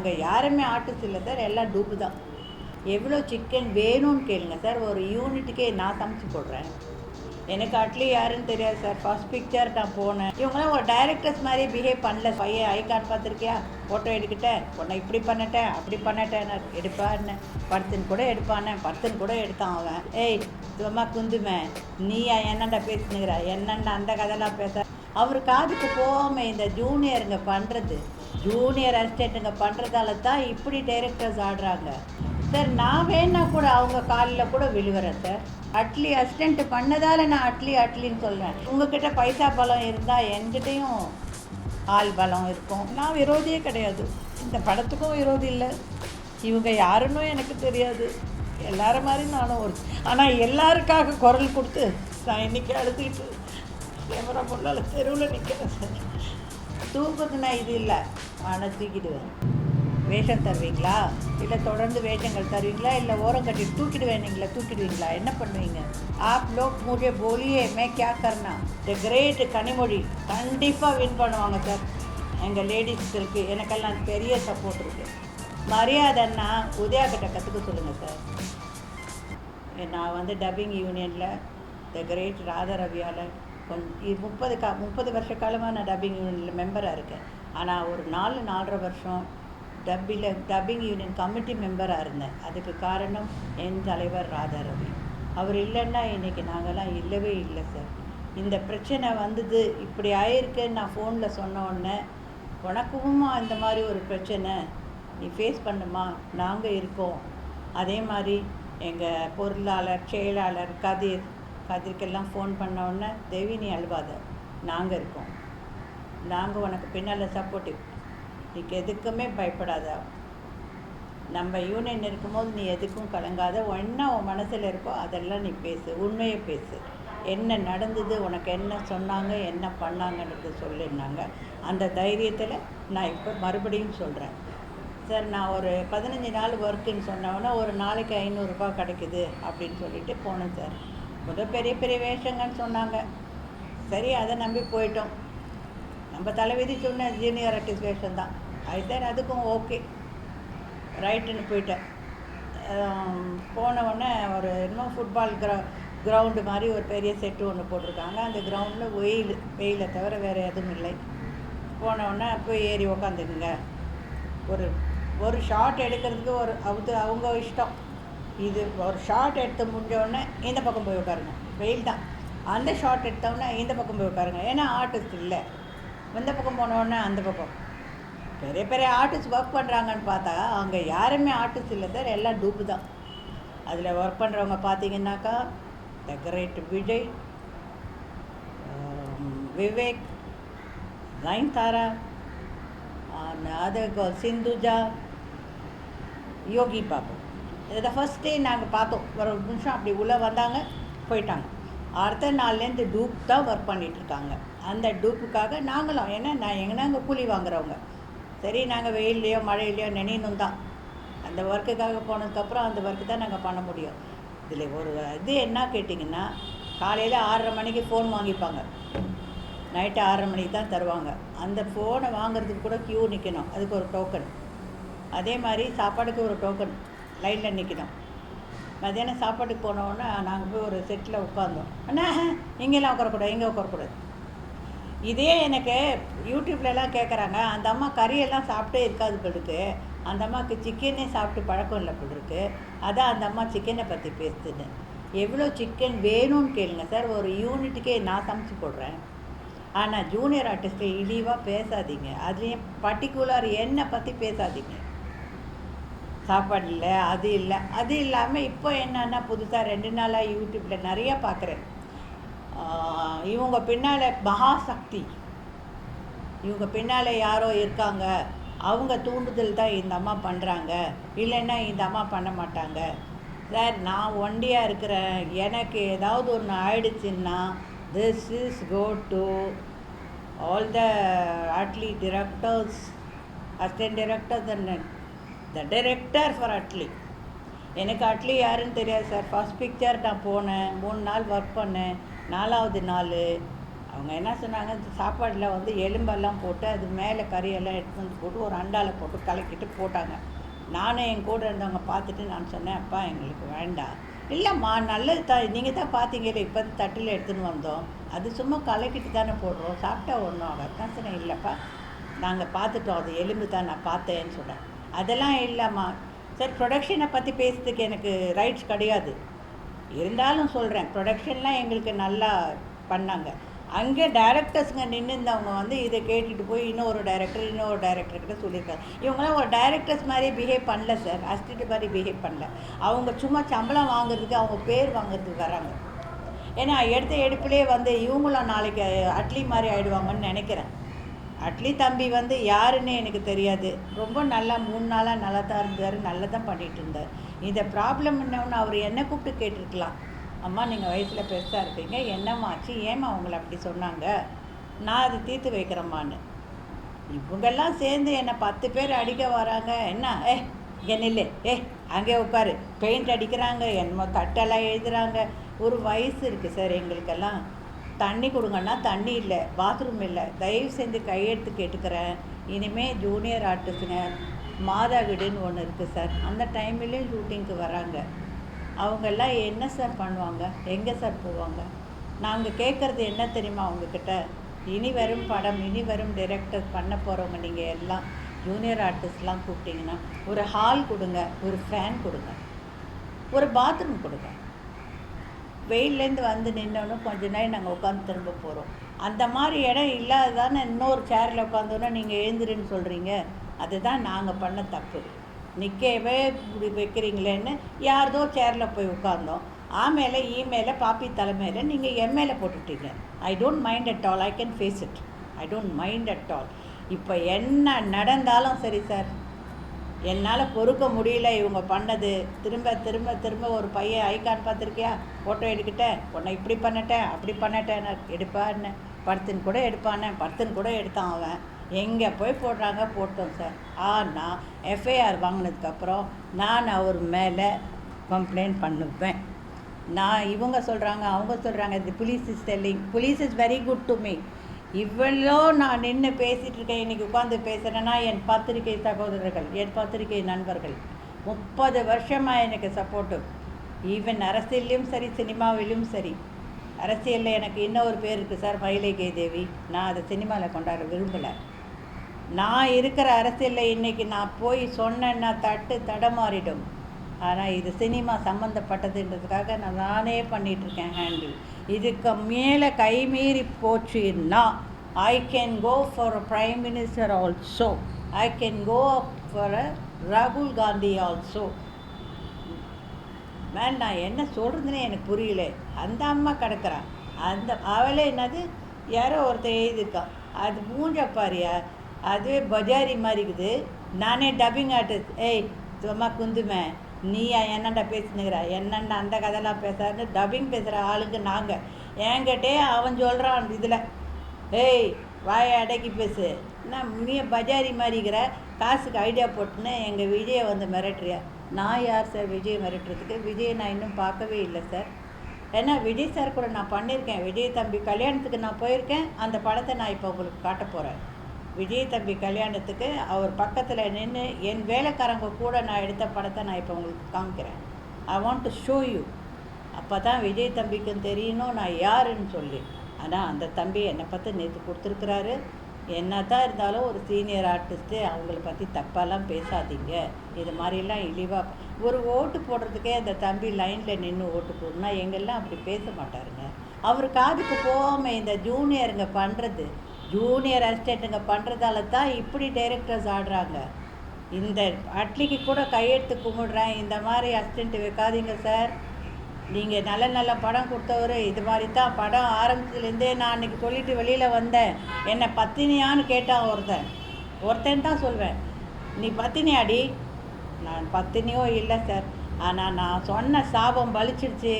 அங்கே யாருமே ஆர்டிஸ்ட் இல்லை சார் எல்லாம் டூப்பு தான். எவ்வளோ சிக்கன் வேணும்னு கேளுங்க சார் ஒரு யூனிட்டுக்கே நான் சமைச்சு போடுறேன். எனக்கு அட்லி யாருன்னு தெரியாது சார் ஃபர்ஸ்ட் பிக்சர் நான் போனேன். இவங்களாம் ஒரு டைரக்டர்ஸ் மாதிரி பிஹேவ் பண்ணல பையன் ஐ கார்டு பார்த்துருக்கியா? ஃபோட்டோ எடுக்கிட்டேன். உன்னை இப்படி பண்ணிட்டேன் அப்படி பண்ணிட்டேன் எடுப்பான்னு. படுத்துன்னு கூட எடுப்பானே படுத்துன்னு கூட எடுத்தான் அவன். ஏய் சும்மா குந்துமே. நீயா என்னண்டா பேசினுங்கிற என்னண்டா அந்த கதைலாம் பேச? அவர் காதுக்கு போகாம இந்த ஜூனியருங்க பண்ணுறது ஜூனியர் அசிஸ்டண்ட்டுங்க பண்ணுறதால தான் இப்படி டைரக்டர்ஸ் ஆடுறாங்க. சார் நான் வேணா கூட அவங்க காலில் கூட விழுகிறேன் சார் அட்லி அசிஸ்டண்ட் பண்ணதால் நான் அட்லி அட்லின்னு சொல்கிறேன் உங்ககிட்ட பைசா பலம் இருந்தால் என்கிட்டயும் ஆள் பலம் இருக்கும். நான் விரோதியே கிடையாது. இந்த படத்துக்கும் விரோதி இல்லை. இவங்க யாருன்னு எனக்கு தெரியாது. எல்லார மாதிரி நானும் ஒரு ஆனால் எல்லாருக்காக குரல் கொடுத்து நான் இன்னைக்கு அழுதுகிட்டு கேமரா பொண்ணால் தெருவில் நிற்கிறேன் சார் தூங்குறதுக்கு இது இல்லை. ஆனால் தூக்கிடுவேன் வேஷம் தருவீங்களா? இல்லை தொடர்ந்து வேஷங்கள் தருவீங்களா? இல்லை ஓரம் கட்டி தூக்கிடுவேன் நீங்களா தூக்கிடுவீங்களா? என்ன பண்ணுவீங்க? ஆப் லோக் முஜே போலியே மே கே கர்னா? The great Kanimozhi. கண்டிப்பாக வின் பண்ணுவாங்க சார். எங்கள் லேடிஸ்க்கு இருக்குது எனக்கெல்லாம் பெரிய சப்போர்ட் இருக்குது மரியாதைன்னா உதயா கற்றுக்க சொல்லுங்கள் சார். நான் வந்து டப்பிங் யூனியனில் த கிரேட் ராதரவியால் முப்பது கா முப்பது வருஷ காலமாக நான் டப்பிங் யூனியனில் மெம்பராக இருக்கேன். ஆனால் ஒரு நாலு நாலரை வருஷம் டப்பில் டப்பிங் யூனியன் கமிட்டி மெம்பராக இருந்தேன். அதுக்கு காரணம் என் தலைவர் ராதா ரவி அவர் இல்லைன்னா இன்றைக்கி நாங்கள்லாம் இல்லவே இல்லை சார் இந்த பிரச்சனை வந்தது இப்படி ஆயிருக்குன்னு நான் ஃபோனில் சொன்ன உடனே உனக்குமா இந்த மாதிரி ஒரு பிரச்சனை? நீ ஃபேஸ் பண்ணுமா? நாங்கள் இருக்கோம். அதே மாதிரி எங்கள் பொருளாளர் செயலாளர் கதிர் கதிர்க்கெல்லாம் ஃபோன் பண்ண உடனே தேவி நீ அழுவாத. நாங்கள் இருக்கோம். நாங்கள் உனக்கு பின்னால் சப்போர்ட்டிவ் நீக்கு எதுக்குமே பயப்படாத. நம்ம யூனியன் இருக்கும்போது நீ எதுக்கும் கலங்காத. என்ன உன் மனசில் இருக்கோ அதெல்லாம் நீ பேசு. உண்மையை பேசு. என்ன நடந்தது உனக்கு என்ன சொன்னாங்க என்ன பண்ணாங்கன்றது சொல்லியிருந்தாங்க அந்த தைரியத்தில் நான் இப்போ மறுபடியும் சொல்கிறேன் சார் நான் ஒரு பதினஞ்சு நாள் ஒர்க்குன்னு சொன்னவொன்னே ஒரு நாளைக்கு ஐநூறுரூபா கிடைக்குது அப்படின்னு சொல்லிட்டு போனேன் சார். புது பெரிய பெரிய வேஷங்கன்னு சொன்னாங்க. சரி அதை நம்பி போயிட்டோம். நம்ம தலைவிதி சொன்ன ஜீனியர் ஆர்டிஸ்ட் வேஷம் தான். அது அதுக்கும் ஓகே ரைட்டுன்னு போயிட்டேன். ஆம், போன உடனே ஒரு இன்னும் ஃபுட்பால் கிரௌ கிரவுண்டு மாதிரி ஒரு பெரிய செட்டு ஒன்று போட்டிருக்காங்க. அந்த கிரவுண்டில் வெயில் வெயிலை தவிர வேறு எதுவும் இல்லை. போனவுடனே போய் ஏறி உக்காந்துக்குங்க. ஒரு ஒரு ஷாட் எடுக்கிறதுக்கு ஒரு அது அவங்க இஷ்டம். இது ஒரு ஷார்ட் எடுத்து முடிஞ்சோடனே இந்த பக்கம் போய் உட்காருங்க. வெயில் தான். அந்த ஷார்ட் எடுத்தோடனே இந்த பக்கம் போய் உட்காருங்க. ஏன்னா ஆர்டிஸ்ட் இல்லை. இந்த பக்கம் போன அந்த பக்கம். பெரிய பெரிய ஆர்டிஸ்ட் ஒர்க் பண்ணுறாங்கன்னு பார்த்தா அங்கே யாருமே ஆர்டிஸ்ட் இல்லை சார் எல்லாம் டூப்பு தான். அதில் ஒர்க் பண்ணுறவங்க பார்த்தீங்கன்னாக்கா the great Vijay um, Vivek Nayanthara அது சிந்துஜா யோகி பாபு. இதை ஃபஸ்ட் டே நாங்கள் பார்த்தோம். ஒரு நிமிஷம் அப்படி உள்ளே வந்தாங்க போயிட்டாங்க. அடுத்த நாள்லேருந்து டூப் தான் ஒர்க் பண்ணிகிட்ருக்காங்க இருக்காங்க அந்த டூப்புக்காக நாங்களும் ஏன்னா நான் எங்கன்னா அங்கே கூலி வாங்குறவங்க. சரி நாங்கள் வெயில்லையோ மழையிலையோ நினைணும் தான் அந்த ஒர்க்குக்காக போனதுக்கப்புறம் அந்த ஒர்க்கு தான் நாங்கள் பண்ண முடியும். இதில் ஒரு இது என்ன கேட்டிங்கன்னா காலையில் ஆறரை மணிக்கு ஃபோன் வாங்கிப்பாங்க. நைட்டு ஆறரை மணிக்கு தான் தருவாங்க. அந்த ஃபோனை வாங்குறதுக்கு கூட க்யூ நிற்கணும் அதுக்கு ஒரு டோக்கன் அதே மாதிரி சாப்பாடுக்கு ஒரு டோக்கன் லைனில் நிற்கணும் மத்தியானம் சாப்பாட்டுக்கு போனோன்னா நாங்கள் போய் ஒரு செட்டில் உட்காந்தோம் அண்ணா இங்கெல்லாம் உட்காரக்கூடாது இங்கே உட்காரக்கூடாது. இதே எனக்கு யூடியூப்லலாம் கேட்குறாங்க அந்த அம்மா கறியெல்லாம் சாப்பிட்டே இருக்காது பிள்ளுக்கு அந்த அம்மாவுக்கு சிக்கனே சாப்பிட்டு பழக்கம் இல்லை பிள்ளுக்கு அதான் அந்த அம்மா சிக்கனை பற்றி பேசுதுன்னு எவ்வளோ சிக்கன் வேணும்னு கேளுங்க சார் ஒரு யூனிட்டுக்கே நான் சமைச்சு போடுறேன். ஆனால் ஜூனியர் ஆர்டிஸ்ட்டை இழிவாக பேசாதீங்க. அதுலேயும் பர்டிகுலர் என்னை பற்றி பேசாதீங்க. சாப்பாடு இல்லை அது இல்லை. அது இல்லாமல் இப்போ என்னென்னா புதுசாக ரெண்டு நாளாக யூடியூப்பில் நிறையா பார்க்குறேன் இவங்க பின்னால் மகாசக்தி. இவங்க பின்னால் யாரோ இருக்காங்க. அவங்க தூண்டுதல் தான் இந்த அம்மா பண்ணுறாங்க இல்லைன்னா இந்த அம்மா பண்ண மாட்டாங்க. சார் நான் ஒண்டியாக இருக்கிறேன். எனக்கு ஏதாவது ஒன்று ஆயிடுச்சுன்னா this is go to all the Atlee directors assistant directors and the director for Atlee எனக்கு அட்லி யாருன்னு தெரியாது சார் ஃபர்ஸ்ட் பிக்சர் நான் போனேன். மூணு நாள் ஒர்க் பண்ணேன். நாலாவது நாள். அவங்க என்ன சொன்னாங்க? இந்த சாப்பாடில் வந்து எலும்பெல்லாம் போட்டு அது மேலே கறியெல்லாம் எடுத்து வந்து போட்டு ஒரு அண்டாவில் போட்டு கலக்கிட்டு போட்டாங்க. நானும் என் கூட இருந்தவங்க பார்த்துட்டு நான் சொன்னேன் அப்பா எங்களுக்கு வேண்டாம். இல்லைம்மா நல்லது தான். நீங்கள் தான் பார்த்தீங்களே இப்போ தட்டில் எடுத்துன்னு வந்தோம். அது சும்மா கலக்கிட்டு தானே போடுறோம். சாப்பிட்டா ஒன்றும் ஆகாது. தான் சொன்னேன் இல்லைப்பா. நாங்கள் பார்த்துட்டோம். அது எலும்பு தான் நான் பார்த்தேன்னு சொன்னேன். அதெல்லாம் இல்லைம்மா. சார் ப்ரொடக்ஷனை பற்றி பேசுறதுக்கு எனக்கு ரைட்ஸ் கிடையாது. இருந்தாலும் சொல்கிறேன் ப்ரொடக்ஷன்லாம் எங்களுக்கு நல்லா பண்ணாங்க. அங்கே டேரக்டர்ஸுங்க நின்றுந்தவங்க வந்து இதை கேட்டுட்டு போய் இன்னொரு டைரக்டர் இன்னொரு டைரக்டர்கிட்ட சொல்லியிருக்காங்க. இவங்களாம் ஒரு டைரக்டர்ஸ் மாதிரியே பிஹேவ் பண்ணல சார் அசிஸ்டன்ட் மாதிரி பிஹேவ் பண்ணல. அவங்க சும்மா சம்பளம் வாங்குறதுக்கு அவங்க பேர் வாங்குறதுக்கு வராங்க. ஏன்னா எடுத்த எடுப்புலேயே வந்து இவங்களும் நாளைக்கு அட்லி மாதிரி ஆகிடுவாங்கன்னு நினைக்கிறேன். அட்லி தம்பி வந்து யாருன்னு எனக்கு தெரியாது. ரொம்ப நல்லா மூணு நாளாக நல்லா தான் இருந்தார் நல்லா தான் பண்ணிகிட்டு இருந்தார். இந்த ப்ராப்ளம் என்னன்னு அவர் என்ன கூப்பிட்டு கேட்டிருக்கலாம்? அம்மா நீங்கள் வயசில் பெருசாக இருக்கீங்க என்னம்மாச்சு ஏம்மா அவங்கள அப்படி சொன்னாங்க? நான் அதை தீர்த்து வைக்கிறேம்மான்னு. இவங்கெல்லாம் சேர்ந்து என்னை பத்து பேர் அடிக்க வராங்க. என்ன? ஏ இங்கே ஏ அங்கே உட்காரு. பெயிண்ட் அடிக்கிறாங்க. என்னமோ தட்டெல்லாம் எழுதுறாங்க. ஒரு வயசு இருக்குது சார் எங்களுக்கெல்லாம். தண்ணி கொடுங்கன்னா தண்ணி இல்லை பாத்ரூம் இல்லை. தயவு செஞ்சு கையெழுத்து கேட்டுக்கிறேன். இனிமேல் ஜூனியர் ஆர்டிஸ்ட்டுங்க மாதா வீடுன்னு ஒன்று இருக்குது சார் அந்த டைம்லேயும் ஷூட்டிங்க்கு வராங்க. அவங்கெல்லாம் என்ன சார் பண்ணுவாங்க? எங்கே சார் போவாங்க? நாங்கள் கேட்குறது என்ன தெரியுமா அவங்கக்கிட்ட இனி வரும் படம் இனி வரும் டிரெக்டர் பண்ண போகிறவங்க நீங்கள் எல்லாம் ஜூனியர் ஆர்டிஸ்ட்லாம் கூப்பிட்டிங்கன்னா ஒரு ஹால் கொடுங்க ஒரு ஃபேன் கொடுங்க ஒரு பாத்ரூம் கொடுங்க. வெயிலேருந்து வந்து நின்றோன்னு கொஞ்ச நேரம் நாங்கள் உட்காந்து திரும்ப போகிறோம் அந்த மாதிரி இடம் இல்லாததானே இன்னொரு சேரில் உட்காந்தோன்னா நீங்கள் எழுந்துருன்னு சொல்கிறீங்க அதுதான் நாங்கள் பண்ண தப்பு. நிற்கவே இப்படி வைக்கிறீங்களேன்னு யாரதோ சேரில் போய் உட்காந்தோம் ஆமேல ஈமேல பாப்பி தலைமையில் நீங்கள் எம்ஏல போட்டுட்டீங்க. I don't mind at all I can face it I don't mind at all இப்போ என்ன நடந்தாலும் சரி சார் என்னால் பொறுக்க முடியல இவங்க பண்ணது. திரும்ப திரும்ப திரும்ப ஒரு பையன் ஐகான் பார்த்துருக்கியா? ஃபோட்டோ எடுக்கிட்டேன் உன்னை இப்படி பண்ணிட்டேன் அப்படி பண்ணிட்டேன். எடுப்பான்னு. படுத்துன்னு கூட எடுப்பானே படுத்துன்னு கூட எடுத்தான் அவன். எங்கே போய் போடுறாங்க? போட்டோம் சார். ஆனால் எஃப்ஐஆர் வாங்கினதுக்கப்புறம் நான் அவர் மேலே கம்ப்ளைண்ட் பண்ணுவேன். நான் இவங்க சொல்கிறாங்க அவங்க சொல்கிறாங்க இது police is selling police is very good to me இவ்வளோ நான் நின்று பேசிகிட்டு இருக்கேன் இன்றைக்கி உட்காந்து பேசுகிறேன்னா என் பத்திரிகை சகோதரர்கள் என் பத்திரிகை நண்பர்கள் முப்பது வருஷமாக எனக்கு சப்போர்ட்டு ஈவன் அரசியல்லையும் சரி சினிமாவிலும் சரி. அரசியலில் எனக்கு இன்னொரு பேர் இருக்குது சார் மயிலேகே தேவி. நான் அதை சினிமாவில் கொண்டாட விரும்பலை. நான் இருக்கிற அரசியலில் இன்றைக்கி நான் போய் சொன்னேன்னா தட்டு தடமாறிடும் ஆனால் இது சினிமா சம்மந்தப்பட்டதுன்றதுக்காக நான் நானே பண்ணிகிட்ருக்கேன் ஹேண்டில் இதுக்கு மேலே கைமீறி போச்சுன்னா I can go for a prime minister also I can go for a ராகுல் காந்தி ஆல்சோ மேம் நான் என்ன சொல்கிறதுனே எனக்கு புரியல. அந்த அம்மா கிடக்கிறான் அந்த அவளே என்னது? யாரோ ஒருத்தர் எழுதியிருக்கான் அது மூஞ்ச பாரியா. அதுவே பஜாரி மாதிரி இருக்குது. நானே டப்பிங் ஆர்டிஸ்ட் ஏய் சும்மா குந்துமே. நீயா என்னண்டா பேசினுக்கிற? என்னண்டா அந்த கதையெல்லாம் பேசாருன்னு டப்பிங் பேசுகிற ஆளுங்க நாங்கள் என்கிட்டே அவன் சொல்கிறான் இதில். ஏய் வாயை அடக்கி பேசு. நான் நீ பஜாரி மாதிரிக்கிற? காசுக்கு ஐடியா போட்டுன்னு எங்கள் விஜயை வந்து மிரட்டுறியா? நான் யார் சார் விஜய் மிரட்டுறதுக்கு? விஜயை நான் இன்னும் பார்க்கவே இல்லை சார் ஏன்னா விஜய் சார் கூட நான் பண்ணியிருக்கேன். விஜய் தம்பி கல்யாணத்துக்கு நான் போயிருக்கேன். அந்த படத்தை நான் இப்போ உங்களுக்கு காட்ட போகிறேன் விஜய் தம்பி கல்யாணத்துக்கு அவர் பக்கத்தில் நின்று என் வேலைக்காரங்க கூட நான் எடுத்த படத்தை நான் இப்போ உங்களுக்கு காமிக்கிறேன். I want to show you அப்போ தான் விஜய் தம்பிக்கும் தெரியணும் நான் யாருன்னு சொல்லி. ஆனால் அந்த தம்பி என்னை பற்றி நேற்று கொடுத்துருக்குறாரு. என்ன தான் இருந்தாலும் ஒரு சீனியர் ஆர்டிஸ்ட்டு அவங்கள பற்றி தப்பாலாம் பேசாதீங்க. இது மாதிரிலாம் இழிவாக ஒரு ஓட்டு போடுறதுக்கே அந்த தம்பி லைனில் நின்று ஓட்டு போடணும்னா எங்கெல்லாம் அப்படி பேச மாட்டாருங்க? அவர் காதுக்கு போகாமல் இந்த ஜூனியருங்க பண்ணுறது ஜூனியர் அசிஸ்டண்ட்டுங்க பண்ணுறதால தான் இப்படி டைரக்டர்ஸ் ஆடுறாங்க. இந்த அட்லிக்கு கூட கையெழுத்து கும்பிடுறேன். இந்த மாதிரி அசிஸ்டண்ட்டு வைக்காதீங்க சார் நீங்கள் நல்ல நல்ல படம் கொடுத்தவர் இது மாதிரி தான் படம் ஆரம்பத்துலேருந்தே நான் அன்றைக்கி சொல்லிட்டு வெளியில் வந்தேன். என்னை பத்தினியான்னு கேட்டான் ஒருத்தன். ஒருத்தன் தான் சொல்வேன். நீ பத்தினியாடி? நான் பத்தினியோ இல்லை சார் ஆனால் நான் சொன்ன சாபம் பலிச்சிடுச்சு.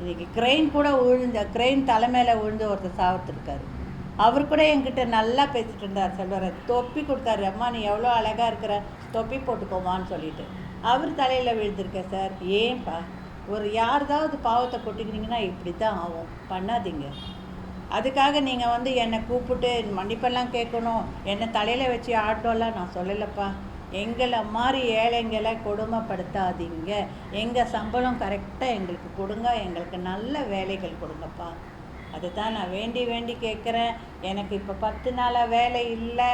இன்றைக்கி க்ரெயின் கூட விழுந்த க்ரெயின் தலைமையில் விழுந்து ஒருத்தர் சாபத்துருக்காரு அவர் கூட என்கிட்ட நல்லா பேசிகிட்டு இருந்தார் சொல்வார். தொப்பி கொடுத்தாரு. அம்மா நீ எவ்வளோ அழகாக இருக்கிற? தொப்பி போட்டுக்கோமான்னு சொல்லிட்டு. அவர் தலையில் விழுந்திருக்க சார். ஏன்பா ஒரு யார்தாவது பாவத்தை கொட்டிக்கினீங்கன்னா இப்படி தான் ஆகும். பண்ணாதீங்க. அதுக்காக நீங்கள் வந்து என்னை கூப்பிட்டு மன்னிப்பெல்லாம் கேட்கணும். என்னை தலையில் வச்சு ஆட்டோலாம் நான் சொல்லலைப்பா. எங்களை மாதிரி ஏழைங்களை கொடுமைப்படுத்தாதீங்க. எங்கள் சம்பளம் கரெக்டாக எங்களுக்கு கொடுங்க. எங்களுக்கு நல்ல வேலைகள் கொடுங்கப்பா. அதுதான் நான் வேண்டி வேண்டி கேட்குறேன். எனக்கு இப்போ பத்து நாளாக வேலை இல்லை.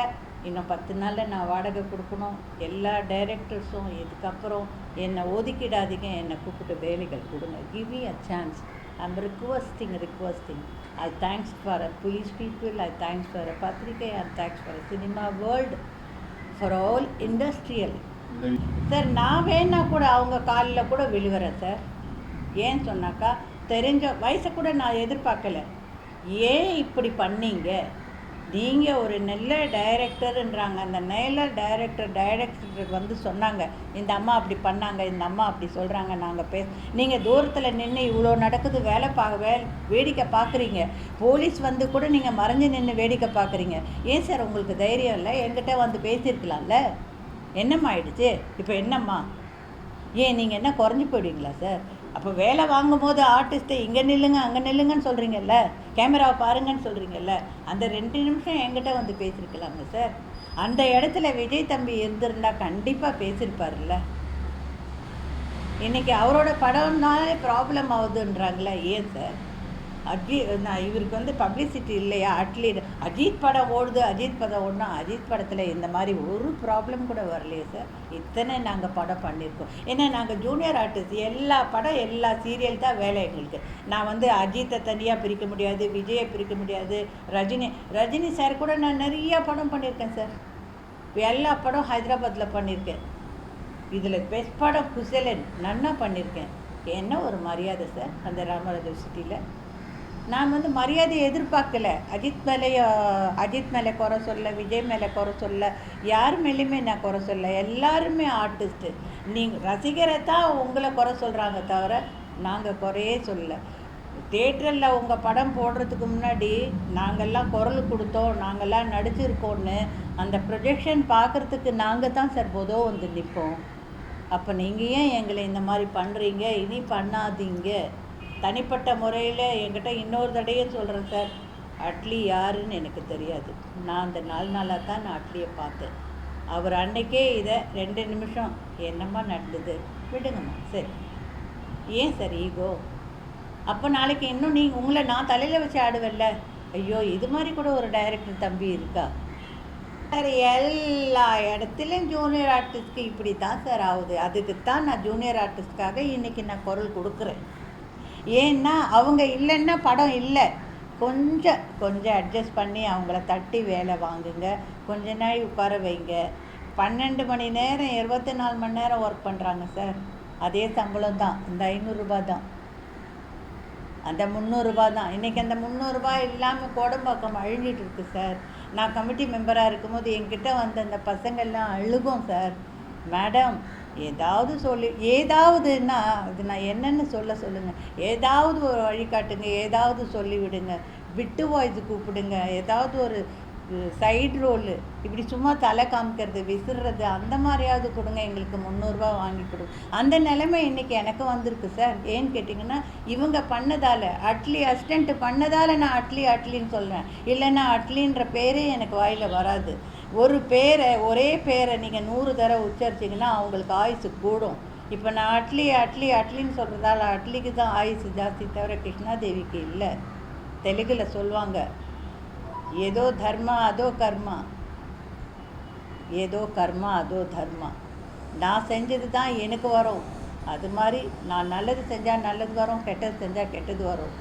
இன்னும் பத்து நாளில் நான் வாடகை கொடுக்கணும். எல்லா டைரக்டர்ஸும் இதுக்கப்புறம் என்னை ஒதுக்கிடாதீங்க. என்னை கூப்பிட்டு வேலைகள் கொடுங்க. Give me a chance I'm requesting requesting. I thanks for a police people. I thanks for a பத்திரிகை I thanks for a cinema world for all industrial sir நான் வேணா கூட அவங்க காலில் கூட விழுவுறேன் சார் ஏன் சொன்னாக்கா தெரிஞ்ச வயசை கூட நான் எதிர்பார்க்கல. ஏன் இப்படி பண்ணீங்க? நீங்கள் ஒரு நல்ல டைரக்டருன்றாங்க. அந்த நல்ல டைரக்டர் டைரக்டர் வந்து சொன்னாங்க இந்த அம்மா அப்படி பண்ணாங்க இந்த அம்மா அப்படி சொல்கிறாங்க நாங்கள் பேச நீங்கள் தூரத்தில் நின்று இவ்வளோ நடக்குது வேலை பா வே வேடிக்கை பார்க்குறீங்க போலீஸ் வந்து கூட நீங்கள் மறைஞ்சு நின்று வேடிக்கை பார்க்குறீங்க ஏன் சார் உங்களுக்கு தைரியம் இல்லை? என்கிட்ட வந்து பேசியிருக்கலாம்ல? என்னம்மா ஆயிடுச்சு? இப்போ என்னம்மா? ஏன் நீங்கள் என்ன குறைஞ்சி போயிடுவீங்களா சார்? அப்போ வேலை வாங்கும் போது ஆர்டிஸ்ட்டை இங்கே நில்லுங்க அங்கே நில்லுங்கன்னு சொல்கிறீங்கல்ல கேமராவை பாருங்கன்னு சொல்கிறீங்கல்ல அந்த ரெண்டு நிமிஷம் என்கிட்ட வந்து பேசியிருக்கலாங்க சார் அந்த இடத்துல விஜய் தம்பி இருந்திருந்தா கண்டிப்பாக பேசியிருப்பார்ல இன்றைக்கி அவரோட படம்னாலே ப்ராப்ளம் ஆகுதுன்றாங்களா ஏன் சார் அஜித் நான் இவருக்கு வந்து பப்ளிசிட்டி இல்லையா? அட்லீட் அஜித் படம் ஓடுது அஜித் படம் ஓடுனா அஜித் படத்தில் இந்த மாதிரி ஒரு ப்ராப்ளம் கூட வரலையே சார் இத்தனை நாங்கள் படம் பண்ணியிருக்கோம் ஏன்னா நாங்கள் ஜூனியர் ஆர்டிஸ்ட் எல்லா படம் எல்லா சீரியல் தான் வேலை எங்களுக்கு. நான் வந்து அஜித்தை தனியாக பிரிக்க முடியாது விஜயை பிரிக்க முடியாது ரஜினி ரஜினி சார் கூட நான் நிறைய படம் பண்ணியிருக்கேன் சார் எல்லா படம் ஹைதராபாத்தில் பண்ணியிருக்கேன் இதில் பெஸ்ட் படம் குசலன் நன்னா பண்ணியிருக்கேன் என்ன ஒரு மரியாதை சார் அந்த ராமராஜ சிட்டியில் நான் வந்து மரியாதை எதிர்பார்க்கல. அஜித் மேலேயோ அஜித் மேலே குறை சொல்ல விஜய் மேலே குறை சொல்ல யார் மேலேயுமே நான் குறை சொல்ல. எல்லாருமே ஆர்டிஸ்ட்டு நீங்கள் ரசிகரை தான் உங்களை குறை சொல்கிறாங்க தவிர நாங்கள் குறையே சொல்ல. தேட்டரில் உங்கள் படம் போடுறதுக்கு முன்னாடி நாங்கள்லாம் குரல் கொடுத்தோம் நாங்கள்லாம் நடிச்சிருக்கோன்னு அந்த ப்ரொஜெக்ஷன் பார்க்குறதுக்கு நாங்கள் தான் சார் பொதோ வந்து நிற்போம் அப்போ நீங்கள் ஏன் எங்களை இந்த மாதிரி பண்ணுறீங்க இனி பண்ணாதீங்க. தனிப்பட்ட முறையில் என்கிட்ட இன்னொரு தடையும் சொல்கிறேன் சார். அட்லி யாருன்னு எனக்கு தெரியாது. நான் அந்த நாலு நாளாக தான் நான் அட்லியை பார்த்தேன். அவர் அன்னைக்கே இதை ரெண்டு நிமிஷம் என்னம்மா நடந்தது? விடுங்கம்மா. சரி. ஏன் சார் ஈகோ? அப்போ நாளைக்கு இன்னும் நீங்கள் உங்களை நான் தலையில் வச்சு ஆடுவேல்ல ஐயோ இது மாதிரி கூட ஒரு டைரக்டர் தம்பி இருக்கா? சார் எல்லா இடத்துலையும் ஜூனியர் ஆர்டிஸ்ட்க்கு இப்படி தான் சார் ஆகுது. அதுக்கு தான் நான் ஜூனியர் ஆர்டிஸ்ட்காக இன்றைக்கி நான் குரல் கொடுக்குறேன். ஏன்னா அவங்க இல்லைன்னா படம் இல்லை. கொஞ்சம் கொஞ்சம் அட்ஜஸ்ட் பண்ணி அவங்கள தட்டி வேலை வாங்குங்க. கொஞ்ச நாள் உட்கார வைங்க. பன்னெண்டு மணி நேரம் இருபத்தி நாலு மணி நேரம் ஒர்க் பண்ணுறாங்க சார் அதே சம்பளம் தான். இந்த ஐநூறுரூபா தான். அந்த முந்நூறுரூபா தான். இன்றைக்கி அந்த முந்நூறுரூபா இல்லாமல் கோடம்பாக்கம் அழிஞ்சிட்டு இருக்கு சார் நான் கமிட்டி மெம்பராக இருக்கும்போது என்கிட்ட வந்த அந்த பசங்கள்லாம் அழுகும் சார் மேடம் ஏதாவது சொல்லி ஏதாவதுன்னா அது நான் என்னென்னு சொல்ல சொல்லுங்கள் ஏதாவது ஒரு வழிகாட்டுங்க ஏதாவது சொல்லி விடுங்க. விட்டு வாய்ஸ் கூப்பிடுங்க. ஏதாவது ஒரு சைடு ரோலு இப்படி சும்மா தலை காமிக்கிறது விசிறுறது அந்த மாதிரியாவது கொடுங்க. எங்களுக்கு முந்நூறுரூவா வாங்கி கொடுங்க அந்த நிலைமை இன்றைக்கி எனக்கு வந்திருக்கு சார். ஏன்னு கேட்டிங்கன்னா இவங்க பண்ணதால் அட்லி அசிஸ்டண்ட்டு பண்ணதால் நான் அட்லி அட்லின்னு சொல்கிறேன் இல்லைன்னா அட்லின்ற பேரே எனக்கு வாயில் வராது. ஒரு பேரை ஒரே பேரை நீங்கள் நூறு தடவை உச்சரிச்சிங்கன்னா அவங்களுக்கு ஆயுசு கூடும். இப்போ நான் அட்லி அட்லி அட்லின்னு சொல்கிறதால அட்லிக்கு தான் ஆயுசு ஜாஸ்தி தவிர கிருஷ்ணாதேவிக்கு இல்லை. தெலுங்கில் சொல்லுவாங்க ஏதோ தர்மா அதோ கர்மா. ஏதோ கர்மா அதோ தர்மா. நான் செஞ்சது தான் எனக்கு வரும். அது மாதிரி நான் நல்லது செஞ்சால் நல்லது வரும் கெட்டது செஞ்சால் கெட்டது வரும்.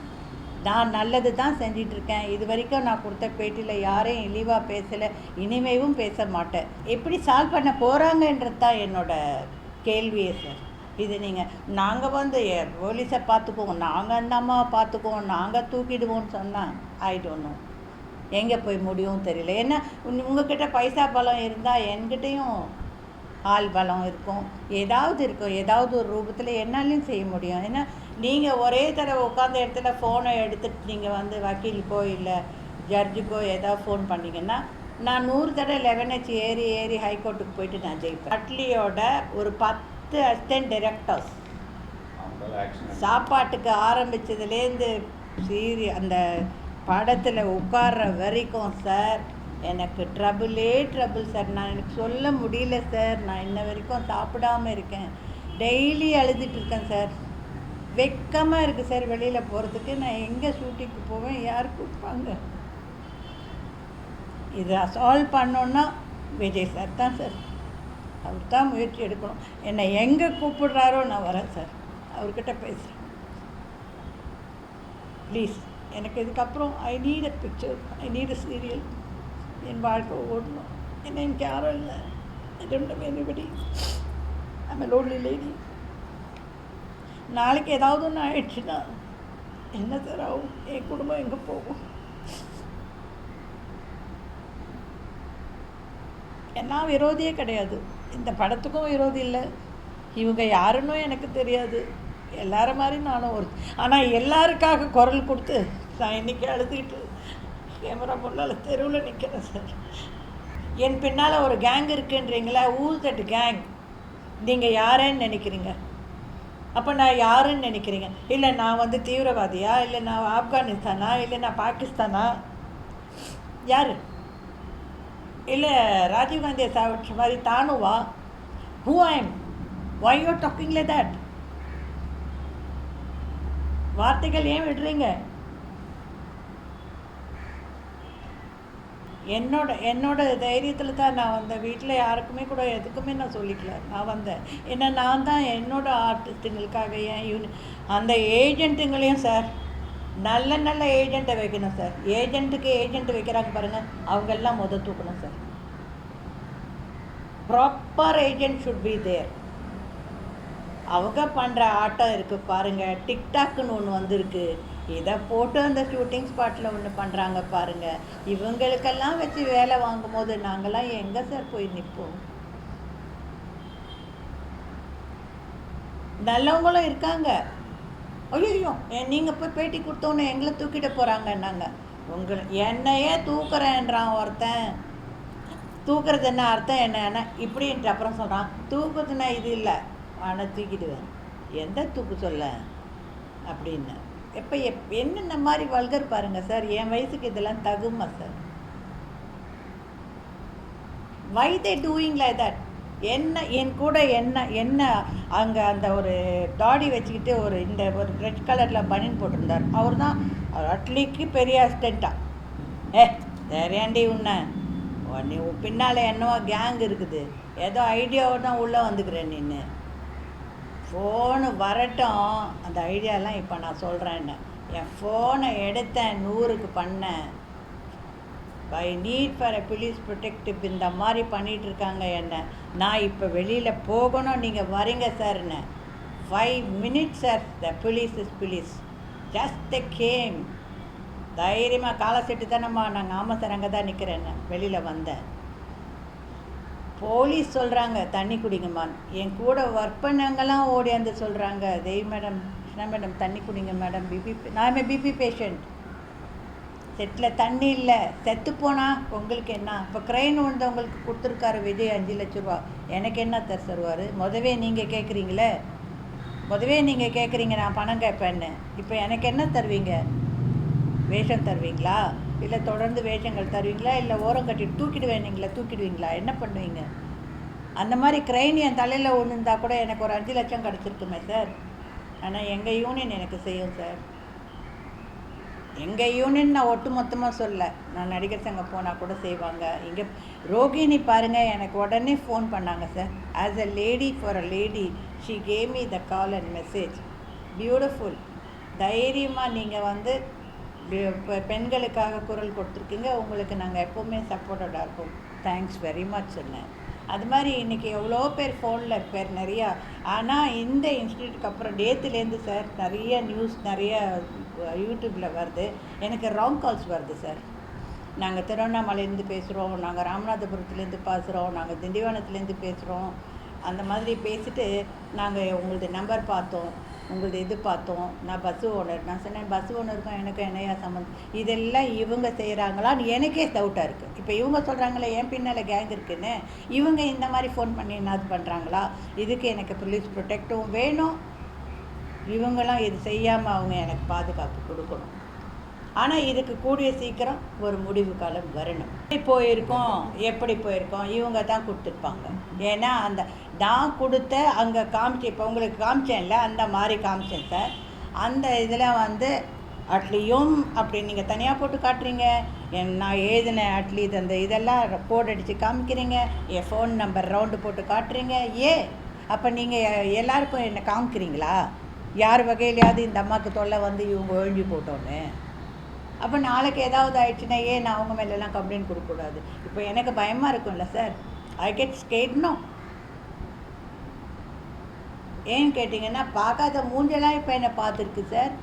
நான் நல்லது தான் செஞ்சிட்ருக்கேன். இது வரைக்கும் நான் கொடுத்த பேட்டியில் யாரையும் இழிவாக பேசலை இனிமேவும் பேச மாட்டேன். எப்படி சால்வ் பண்ண போகிறாங்கன்றது தான் என்னோட கேள்வியே சார். இது நீங்கள் நாங்கள் வந்து போலீஸை பார்த்துக்குவோம். நாங்கள் அந்த அம்மாவை பார்த்துக்குவோம். நாங்கள் தூக்கிடுவோம்னு சொன்னால் ஐ எங்கே போய் முடியும் தெரியல. ஏன்னா உங்ககிட்ட பைசா பலம் இருந்தால் என்கிட்டையும் ஆள் பலம் இருக்கும். ஏதாவது இருக்கும். ஏதாவது ஒரு ரூபத்தில் என்னாலையும் செய்ய முடியும். ஏன்னா நீங்கள் ஒரே தடவை உட்காந்த இடத்துல ஃபோனை எடுத்துட்டு நீங்கள் வந்து வக்கீலுக்கோ இல்லை ஜட்ஜுக்கோ ஏதாவது ஃபோன் பண்ணீங்கன்னா நான் நூறு தடவை லெவன் ஹெச் ஏறி ஏறி ஹைகோர்ட்டுக்கு போயிட்டு நான் ஜெயிப்பேன். அட்லியோட ஒரு பத்து அசிஸ்டன்ட் டைரக்டர்ஸ் சாப்பாட்டுக்கு ஆரம்பிச்சதுலேருந்து சீரி அந்த படத்தில் உட்கார்ற வரைக்கும் சார் எனக்கு ட்ரபுளே ட்ரபுள் சார் நான் எனக்கு சொல்ல முடியல சார் நான் இன்ன வரைக்கும் சாப்பிடாம இருக்கேன். டெய்லி அழுதுட்டு இருக்கேன் சார் வெக்கமாக இருக்குது சார் வெளியில் போகிறதுக்கு நான் எங்கே ஷூட்டிங்க்கு போவேன் யார் கூப்பிப்பாங்க இதை சால்வ் பண்ணோன்னா விஜய் சார் தான் சார் அவர் தான் முயற்சி எடுக்கணும். என்னை எங்கே கூப்பிடுறாரோ நான் வரேன் சார் அவர்கிட்ட பேசுகிறேன் ப்ளீஸ் எனக்கு இதுக்கப்புறம் I need a picture I need a serial என் வாழ்க்கை ஓடணும். என்ன எனக்கு யாரும் இல்லை. I don't have anybody I'm a lady நாளைக்கு ஏதாவது ஒன்று ஆயிடுச்சுன்னா என்ன சார் ஆகும்? என் குடும்பம் எங்கே போகும்? நான் விரோதியே கிடையாது. இந்த படத்துக்கும் விரோதி இல்லை. இவங்க யாருன்னு எனக்கு தெரியாது. எல்லார மாதிரி நானும் ஒரு ஆனால் எல்லாருக்காக குரல் கொடுத்து நான் இன்னைக்கு அழுதுகிட்டு கேமரா முன்னால் தெருவில் நிற்கிறேன் சார். என் பின்னால் ஒரு கேங் இருக்குன்றீங்களா ஊர் தட்டு கேங் நீங்கள் யாரேன்னு நினைக்கிறீங்க? அப்போ நான் யாருன்னு நினைக்கிறீங்க? இல்லை நான் வந்து தீவிரவாதியா? இல்லை நான் ஆப்கானிஸ்தானா? இல்லை நான் பாகிஸ்தானா? யார்? இல்லை ராஜீவ்காந்தியை சாப்பிட்ற மாதிரி தானுவா? ஹூ ஐம் ஒய் யூ டாக்கிங்ல தட் வார்த்தைகள் ஏன் விடுறீங்க? என்னோட என்னோட தைரியத்தில் தான் நான் வந்தேன். வீட்டில் யாருக்குமே கூட எதுக்குமே நான் சொல்லிக்கல. நான் வந்தேன். ஏன்னா நான் தான் என்னோட ஆர்டிஸ்ட்டுங்களுக்காக ஏன் யூனி அந்த ஏஜென்ட்டுங்களையும் சார் நல்ல நல்ல ஏஜெண்ட்டை வைக்கணும் சார் ஏஜென்ட்டுக்கு ஏஜென்ட் வைக்கிறாங்க பாருங்கள் அவங்கெல்லாம் முத தூக்கணும் sir proper agent should be there அவங்க பண்ணுற ஆட்டம் இருக்குது பாருங்கள் டிக்டாக்குன்னு ஒன்று வந்திருக்கு. இதை போட்டு அந்த ஷூட்டிங் ஸ்பாட்டில் ஒன்று பண்ணுறாங்க பாருங்கள் இவங்களுக்கெல்லாம் வச்சு வேலை வாங்கும் போது நாங்கள்லாம் எங்கே சார் போய் நிற்போம் நல்லவங்களும் இருக்காங்க. ஐயோ நீங்கள் போய் பேட்டி கொடுத்தோன்னு எங்களை தூக்கிட்டு போகிறாங்கன்னாங்க உங்களை என்னையே தூக்குறேன்றான் ஒருத்தன். தூக்குறது என்ன அர்த்தம் என்னன்னா இப்படின்ட்டு அப்புறம் சொல்கிறான் தூக்குறதுன்னா இது இல்லை ஆனால் தூக்கிடுவேன். எந்த தூக்கு சொல்ல? அப்படின்னு. எப்போ எப் என்னென்ன மாதிரி வல்கர் பாருங்கள் சார் என் வயசுக்கு இதெல்லாம் தகுமா sir why they doing like that என்ன என் கூட என்ன என்ன அங்கே அந்த ஒரு தாடி வச்சுக்கிட்டு ஒரு இந்த ஒரு ரெட் கலரில் பனியன் போட்டிருந்தார். அவர் தான் அட்லிக்கு பெரிய அசிஸ்டண்ட்டா ஏ தெரியாண்டி உன்னை. நீ பின்னால் என்னவோ கேங் இருக்குது. ஏதோ ஐடியாவோட தான் உள்ளே வந்துக்கிறேன் நின்று ஃபோனு வரட்டும். அந்த ஐடியாலாம் இப்போ நான் சொல்கிறேன்னு என் ஃபோனை எடுத்தேன் நூறுக்கு பண்ணேன் by need for a police protective இந்த மாதிரி பண்ணிகிட்டு இருக்காங்க என்ன. நான் இப்போ வெளியில் போகணும் நீங்கள் வரீங்க சார்னு. Five minutes sir the police is police just the came தைரியமாக காலை செட்டு தானம்மா நாங்கள் ஆமாம் சார் அங்கே தான் நிற்கிறேன்னு வெளியில் வந்தேன். போலீஸ் சொல்கிறாங்க தண்ணி குடிங்கம்மான்னு என் கூட ஒர்க் பண்ணவங்கெல்லாம் ஓடியாந்து சொல்கிறாங்க தெய்வ மேடம் என்ன மேடம் தண்ணி குடிங்க மேடம் பிபி நான் பிபி பேஷண்ட் செட்டில் தண்ணி இல்லை செத்து போனா உங்களுக்கு என்ன? இப்போ க்ரைன் உங்களுக்கு கொடுத்துருக்காரு விஜய் அஞ்சு லட்ச ரூபா. எனக்கு என்ன தர் தருவார்? முதவே நீங்கள் கேட்குறீங்களே முதவே நீங்கள் கேட்குறீங்க நான் பணம் கேட்பேன்னு இப்போ எனக்கு என்ன தருவீங்க? வேஷம் தருவீங்களா? இல்லை தொடர்ந்து வேஷங்கள் தருவீங்களா? இல்லை ஓரம் கட்டி தூக்கிடுவேன் நீங்களா தூக்கிடுவீங்களா? என்ன பண்ணுவீங்க? அந்த மாதிரி க்ரைன் என் தலையில் ஒன்று இருந்தால் கூட எனக்கு ஒரு அஞ்சு லட்சம் கிடச்சிருக்குமே சார். ஆனால் எங்கள் யூனியன் எனக்கு செய்யும் சார். எங்கள் யூனியன் நான் ஒட்டு மொத்தமாக சொல்ல. நான் நடிகர் சங்கம் போனால் கூட செய்வாங்க. இங்கே ரோகிணி பாருங்கள் எனக்கு உடனே ஃபோன் பண்ணாங்க sir. As a lady for a lady she came me the call and message beautiful தைரியமாக நீங்கள் வந்து பெண்களுக்காக குரல் கொடுத்துருக்கீங்க. உங்களுக்கு நாங்கள் எப்போவுமே சப்போர்ட்டடாக இருப்போம் தேங்க்ஸ் வெரி மச் சொன்னேன். அது மாதிரி இன்றைக்கி எவ்வளோ பேர் ஃபோனில் இருப்பார் நிறையா. ஆனால் இந்த இன்ஸ்டியூட்டுக்கு அப்புறம் டேத்துலேருந்து சார் நிறைய நியூஸ் நிறைய யூடியூப்பில் வருது. எனக்கு ராங் கால்ஸ் வருது சார். நாங்கள் திருவண்ணாமலையிலேருந்து பேசுகிறோம் நாங்கள் ராமநாதபுரத்துலேருந்து பேசுகிறோம் நாங்கள் திண்டிவனத்துலேருந்து பேசுகிறோம் அந்த மாதிரி பேசிட்டு நாங்கள் உங்களது நம்பர் பார்த்தோம். உங்களது இது பார்த்தோம் நான் பஸ்ஸு ஓனர் நான் சொன்னேன் பஸ் ஓனருக்கும் எனக்கும் என்னையா சம்மந்தம்? இதெல்லாம் இவங்க செய்கிறாங்களான்னு எனக்கே டவுட்டாக இருக்குது இப்போ இவங்க சொல்கிறாங்களே என் பின்னால் கேங் இருக்குன்னு. இவங்க இந்த மாதிரி ஃபோன் பண்ணி என்ன இது பண்ணுறாங்களா இதுக்கு எனக்கு போலீஸ் ப்ரொடெக்டும் வேணும். இவங்களாம் இது செய்யாமல் அவங்க எனக்கு பாதுகாப்பு கொடுக்கணும். ஆனால் இதுக்கு கூடிய சீக்கிரம் ஒரு முடிவு காலம் வரணும். எப்படி போயிருக்கோம்? எப்படி போயிருக்கோம்? இவங்க தான் கொடுத்துருப்பாங்க. ஏன்னா அந்த நான் கொடுத்த அங்கே காமிச்சேன் இப்போ உங்களுக்கு காமிச்சேன்ல அந்த மாதிரி காமிச்சேன் சார். அந்த இதில் வந்து அட்லியும் அப்படி நீங்கள் தனியாக போட்டு காட்டுறீங்க. என் நான் எழுதின அட்லி அந்த இதெல்லாம் கோட் அடித்து காமிக்கிறீங்க. என் ஃபோன் நம்பர் ரவுண்டு போட்டு காட்டுறீங்க. ஏ அப்போ நீங்கள் எல்லாருக்கும் என்னை காமிக்கிறீங்களா? யார் வகையிலையாவது இந்த அம்மாவுக்கு தொல்லை வந்து இவங்க ஒழிஞ்சு போட்டோன்னு? அப்போ நாளைக்கு ஏதாவது ஆயிடுச்சுன்னா ஏன் நான் அவங்க மேலெல்லாம் கம்ப்ளைண்ட் கொடுக்கக்கூடாது. இப்போ எனக்கு பயமாக இருக்கும்ல சார் ஐ கெட் ஸ்கேட்னோ ஏன்னு கேட்டிங்கன்னா பார்க்காத மூஞ்செல்லாம் இப்போ என்னை பார்த்துருக்கு சார்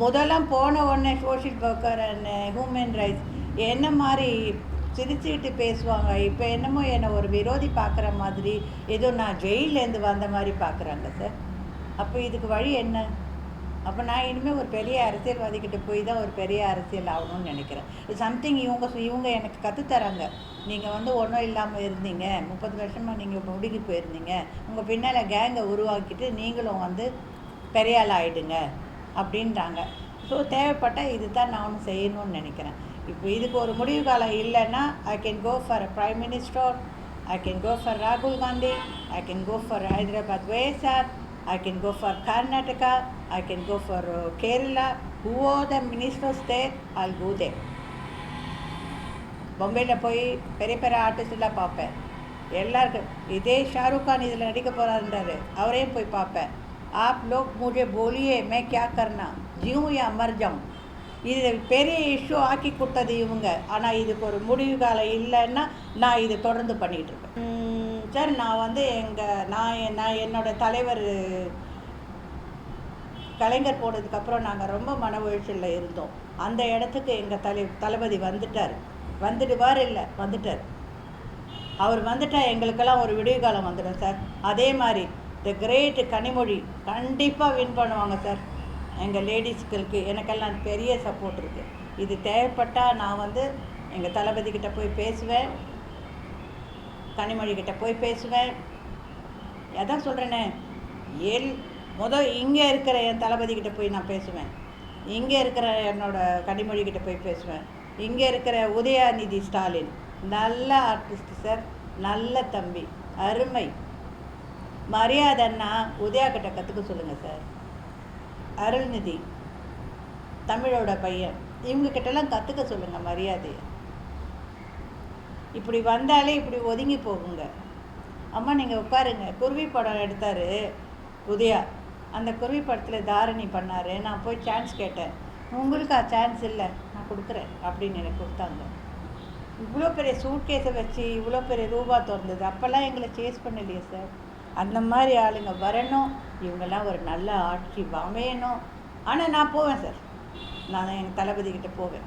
முதல்லாம் போன உடனே social worker and human rights என்ன மாதிரி சிரிச்சுக்கிட்டு பேசுவாங்க? இப்போ என்னமோ என்னை ஒரு விரோதி பார்க்குற மாதிரி ஏதோ நான் ஜெயிலேருந்து வந்த மாதிரி பார்க்குறாங்க சார் அப்போ இதுக்கு வழி என்ன? அப்போ நான் இனிமேல் ஒரு பெரிய அரசியல்வாதிக்கிட்ட போய் தான் ஒரு பெரிய அரசியல் ஆகணும்னு நினைக்கிறேன். சம்திங் இவங்க இவங்க எனக்கு கற்றுத்தராங்க நீங்கள் வந்து ஒன்றும் இல்லாமல் இருந்தீங்க. முப்பது வருஷமாக நீங்கள் முடிக்கி போயிருந்தீங்க. உங்கள் பின்னால் கேங்கை உருவாக்கிட்டு நீங்களும் வந்து பெரிய ஆள் ஆகிடுங்க அப்படின்றாங்க. ஸோ தேவைப்பட்டால் இது தான் நானும் செய்யணும்னு நினைக்கிறேன். இப்போ இதுக்கு ஒரு முடிவு காலம் இல்லைன்னா I can go for prime minister I can go for ராகுல் Gandhi I can go for Hyderabad வேசார் I can go for Karnataka I can go for Kerala Kerala, the ministers the all there, they go பொம்பையில் போய் பெரிய பெரிய ஆர்டிஸ்டெலாம் பார்ப்பேன். எல்லாருக்கும் இதே ஷாருக் கான் இதில் நடிக்க போகிறாருன்றாரு அவரையும் போய் பார்ப்பேன். ஆப் லோக் முஜே போலியே மே கியா கர்னா? ஜியும் யா அமர்ஜம் இது பெரிய இஷ்யூ ஆக்கி கொடுத்தது இவங்க. ஆனால் இதுக்கு ஒரு முடிவு காலம் இல்லைன்னா நான் இது தொடர்ந்து பண்ணிகிட்ருக்கேன் சார் நான் வந்து எங்கள் நான் நான் என்னோட தலைவர் கலைஞர் போனதுக்கப்புறம் நாங்கள் ரொம்ப மன உளைச்சலில் இருந்தோம். அந்த இடத்துக்கு எங்கள் தலை தளபதி வந்துட்டார். வந்துடுவார் இல்லை வந்துட்டார். அவர் வந்துட்டால் எங்களுக்கெல்லாம் ஒரு விடிவு காலம் வந்துடும் சார். அதே மாதிரி த கிரேட் கனிமொழி கண்டிப்பாக வின் பண்ணுவாங்க சார். எங்கள் லேடிஸ்களுக்கு எனக்கெல்லாம் பெரிய சப்போர்ட் இருக்குது இது தேவைப்பட்டால் நான் வந்து எங்கள் தளபதி கிட்ட போய் பேசுவேன். கனிமொழி கிட்ட போய் பேசுவேன். அதான் சொல்கிறேனே எல் முத இங்கே இருக்கிற என் தளபதி கிட்ட போய் நான் பேசுவேன். இங்கே இருக்கிற என்னோட கனிமொழி கிட்ட போய் பேசுவேன். இங்கே இருக்கிற உதயாநிதி ஸ்டாலின் நல்ல ஆர்டிஸ்ட் சார் நல்ல தம்பி அருமை. மரியாதைன்னா உதயா கிட்ட கற்றுக்க சொல்லுங்கள் சார் அருள்நிதி தமிழோட பையன் இவங்கக்கிட்டலாம் கற்றுக்க சொல்லுங்கள் மரியாதையை. இப்படி வந்தாலே இப்படி ஒதுங்கி போகுங்க. அம்மா நீங்கள் உட்காருங்க. குருவி படம் எடுத்தார் உதயா. அந்த குருவி படத்தில் தாரணி பண்ணார். நான் போய் சான்ஸ் கேட்டேன். உங்களுக்கு ஆ சான்ஸ் இல்லை. நான் கொடுக்குறேன். அப்படின்னு எனக்கு கொடுத்தாங்க. இவ்வளோ பெரிய சூட்கேஸை வச்சு இவ்வளோ பெரிய ரூபா திறந்தது. அப்போல்லாம் எங்களை சேஸ் பண்ணலையே சார் அந்த மாதிரி ஆளுங்க வரணும். இவங்கெல்லாம் ஒரு நல்ல ஆட்சி அமையணும். ஆனால் நான் போவேன் சார் நான் எங்கள் தளபதி கிட்டே போவேன்.